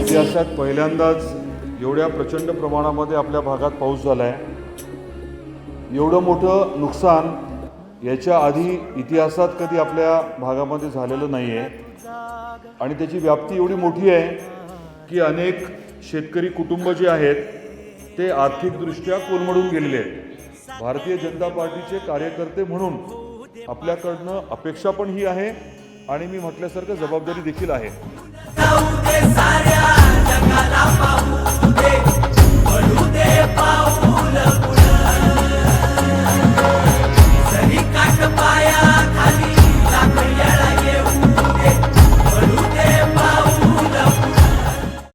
इतिहासात पहिल्यांदाच एवढ्या प्रचंड प्रमाणामध्ये आपल्या भागात पाऊस झाला आहे एवढं मोठं नुकसान याच्या आधी इतिहासात कधी आपल्या भागामध्ये झालेलं नाही आहे आणि त्याची व्याप्ती एवढी मोठी आहे की अनेक शेतकरी कुटुंब जे आहेत ते आर्थिकदृष्ट्या कोलमडून गेलेले आहेत. भारतीय जनता पार्टीचे कार्यकर्ते म्हणून आपल्याकडनं अपेक्षा पण ही आहे. आणि मी म्हटल्यासारखं जबाबदारी देखील आहे.